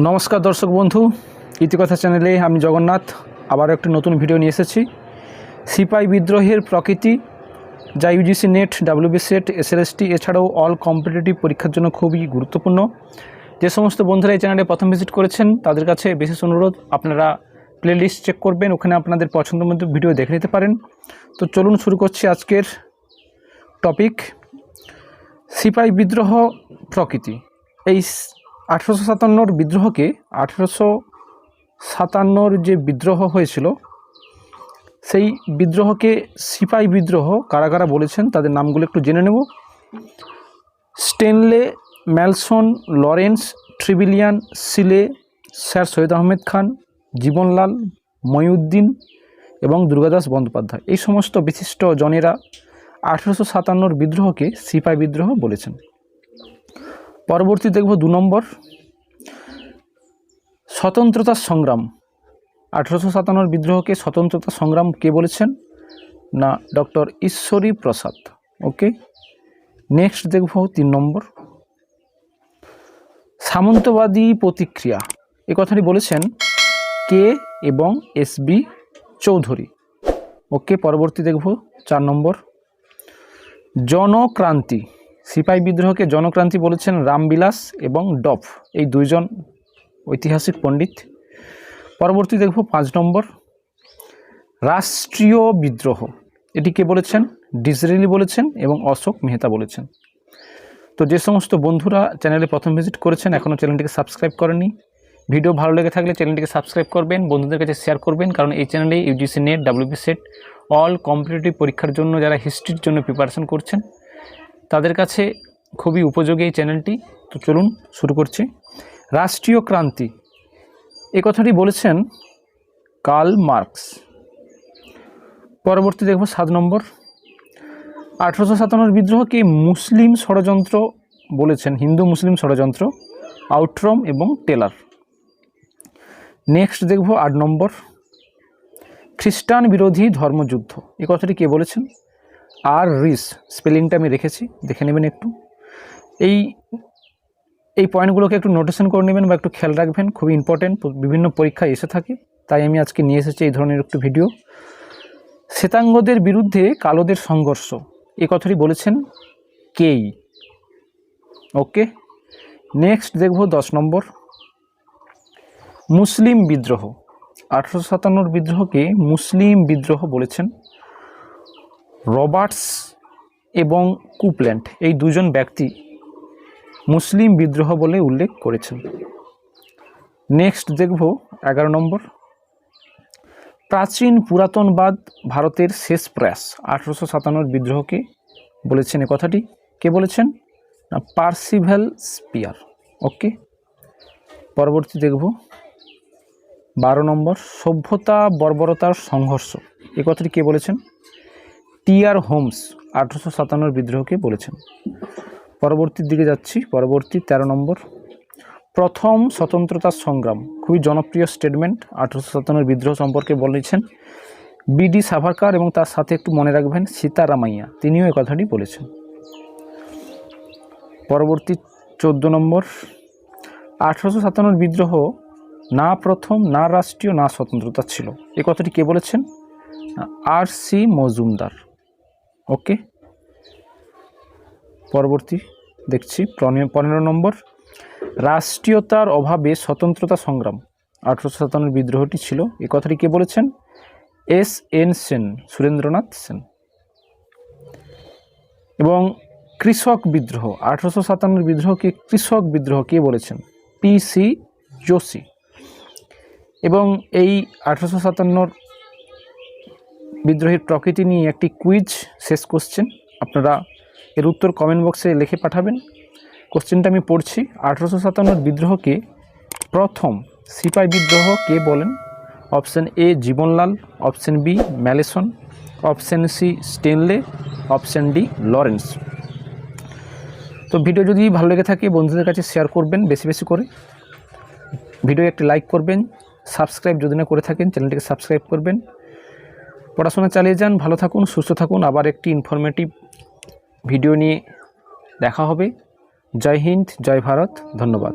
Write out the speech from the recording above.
নমস্কার দর্শক বন্ধু, ইতিকথা চ্যানেলে আমি জগন্নাথ। আবার একটি নতুন ভিডিও নিয়ে এসেছি। সিপাই বিদ্রোহের প্রকৃতি, যা UGC NET WB SET SLST এছাড়াও অল কম্পিটিটিভ পরীক্ষার জন্য খুবই গুরুত্বপূর্ণ। যে সমস্ত বন্ধুরা এই চ্যানেলে প্রথম ভিজিট করেছেন, তাদের কাছে বিশেষ অনুরোধ, আপনারা প্লেলিস্ট চেক করবেন, ওখানে আপনাদের পছন্দ মতো ভিডিও দেখে নিতে পারেন। তো চলুন শুরু করছি আজকের টপিক সিপাই বিদ্রোহ প্রকৃতি। এই আঠেরোশো সাতান্নর বিদ্রোহকে আঠেরোশো সাতান্নর যে বিদ্রোহ হয়েছিল, সেই বিদ্রোহকে সিপাই বিদ্রোহ কারা কারা বলেছেন। তাদের নামগুলো একটু জেনে নেব। স্টেনলে, Malleson, Lawrence, Trevelyan, Seeley, sir Syed Ahmed Khan, Jibanlal Mohiuddin এবং দুর্গাদাস বন্দ্যোপাধ্যায়। এই সমস্ত বিশিষ্ট জনেরা আঠেরোশো সাতান্নর বিদ্রোহকে সিপাই বিদ্রোহ বলেছেন। পরবর্তী দেখব দু নম্বর। স্বতন্ত্রতা সংগ্রাম। আঠেরোশো সাতান্নর বিদ্রোহকে স্বতন্ত্রতা সংগ্রাম কে বলেছেন? না, ডক্টর ঈশ্বরী প্রসাদ। ওকে নেক্সট দেখব তিন নম্বর। সামন্তবাদী প্রতিক্রিয়া। এ কথাটি বলেছেন কে এবং এস বি চৌধুরী। ওকে পরবর্তী দেখব চার নম্বর। জনক্রান্তি। সিপাই বিদ্রোহকে জনক্রান্তি বলেছেন রামবিলাস এবং ডফ। এই দুইজন ঐতিহাসিক পণ্ডিত। পরবর্তী দেখব পাঁচ নম্বর। রাষ্ট্রীয় বিদ্রোহ। এটি কে বলেছেন? ডিজরেলি বলেছেন এবং অশোক মেহতা বলেছেন। তো যে সমস্ত বন্ধুরা চ্যানেলে প্রথম ভিজিট করেছেন, এখনও চ্যানেলটিকে সাবস্ক্রাইব করেনি ভিডিও ভালো লেগে থাকলে চ্যানেলটিকে সাবস্ক্রাইব করবেন, বন্ধুদের কাছে শেয়ার করবেন, কারণ এই চ্যানেলে UGC NET WB SET all competitive পরীক্ষার জন্য যারা হিস্ট্রির জন্য প্রিপারেশন করছেন তাদের কাছে খুবই উপযোগী এই চ্যানেলটি। তো চলুন শুরু করছি। রাষ্ট্রীয় ক্রান্তি। এ কথাটি বলেছেন কার্ল মার্কস। পরবর্তী দেখব সাত নম্বর। আঠেরোশো সাতান্নর বিদ্রোহকে মুসলিম ষড়যন্ত্র বলেছেন, হিন্দু মুসলিম ষড়যন্ত্র, আউট্রম এবং টেলার। নেক্সট দেখব আট নম্বর। খ্রিস্টান বিরোধী ধর্মযুদ্ধ। এ কথাটি কে বলেছেন? আর রিস, স্পেলিংটা আমি রেখেছি, দেখে নেবেন একটু। এই এই পয়েন্টগুলোকে একটু নোটেশন করে নেবেন বা একটু খেয়াল রাখবেন, খুবই ইম্পর্টেন্ট বিভিন্ন পরীক্ষায় এসে থাকে, তাই আমি আজকে নিয়ে এসেছি এই ধরনের একটু ভিডিও। শ্বেতাঙ্গদের বিরুদ্ধে কালোদের সংঘর্ষ, এ কথাটি বলেছেন কেই। ওকে, নেক্সট দেখব দশ নম্বর। মুসলিম বিদ্রোহ, আঠারোশো সাতান্নর বিদ্রোহকে মুসলিম বিদ্রোহ বলেছেন। রবার্টস এবং কুপল্যান্ড এই দুজন ব্যক্তি মুসলিম বিদ্রোহ বলে উল্লেখ করেছেন। নেক্সট দেখব এগারো নম্বর। প্রাচীন পুরাতনবাদ ভারতের শেষ প্রয়াস আঠারোশো সাতান্নর বিদ্রোহকে বলেছেন এ কথাটি। কে বলেছেন? না, পার্সিভেল স্পিয়ার। ওকে। পরবর্তী দেখব। বারো নম্বর, সভ্যতা বর্বরতার সংঘর্ষ। এ কথাটি কে বলেছেন? টিআর হোমস আঠারোশো সাতান্নর বিদ্রোহকে বলেছেন। পরবর্তীর দিকে যাচ্ছি, পরবর্তী ১৩ নম্বর। প্রথম স্বতন্ত্রতা সংগ্রাম, খুবই জনপ্রিয় স্টেটমেন্ট আঠারোশো সাতান্নর বিদ্রোহ সম্পর্কে বলেছেন। বিডি সাভারকার এবং তার সাথে একটু মনে রাখবেন, সীতারামাইয়া, তিনিও এই কথাটি বলেছেন। পরবর্তী চোদ্দ নম্বর। আঠারোশো সাতান্নর বিদ্রোহ না প্রথম, না রাষ্ট্রীয়, না স্বতন্ত্রতা ছিল। এ কথাটি কে বলেছেন? আর সি মজুমদার। ওকে পরবর্তী দেখছি পনে- পনেরো নম্বর। রাষ্ট্রীয়তার অভাবে স্বতন্ত্রতা সংগ্রাম। আঠারোশো সাতান্ন বিদ্রোহটি ছিল। এ কথাটি কে বলেছেন? S N Sen, Surendranath Sen. এবং কৃষক বিদ্রোহ। আঠারোশো সাতান্নর বিদ্রোহকে কৃষক বিদ্রোহ কে বলেছেন? পি সি যোশী এবং এই আঠারোশো সাতান্নর বিদ্রোহের প্রকৃতি নিয়ে একটি কুইজ শেষ কোশ্চেন আপনারা এর উত্তর কমেন্ট বক্সে লিখে পাঠাবেন। কোশ্চেনটা আমি পড়ছি। আঠারোশো সাতান্নর বিদ্রোহকে প্রথম সিপাই বিদ্রোহ কে বলেন? Option A Jibanlal. Option B Malleson. Option C Stanley. Option D Lawrence. তো ভিডিও যদি ভালো লেগে থাকে, বন্ধুদের কাছে শেয়ার করবেন বেশি বেশি করে। ভিডিও একটি লাইক করবেন। সাবস্ক্রাইব যদি না করে থাকেন চ্যানেলটিকে সাবস্ক্রাইব করবেন। পড়াশোনা চালিয়ে যান, ভালো থাকুন, সুস্থ থাকুন। আবার একটি ইনফরমেটিভ ভিডিও নিয়ে দেখা হবে। জয় হিন্দ, জয় ভারত, ধন্যবাদ।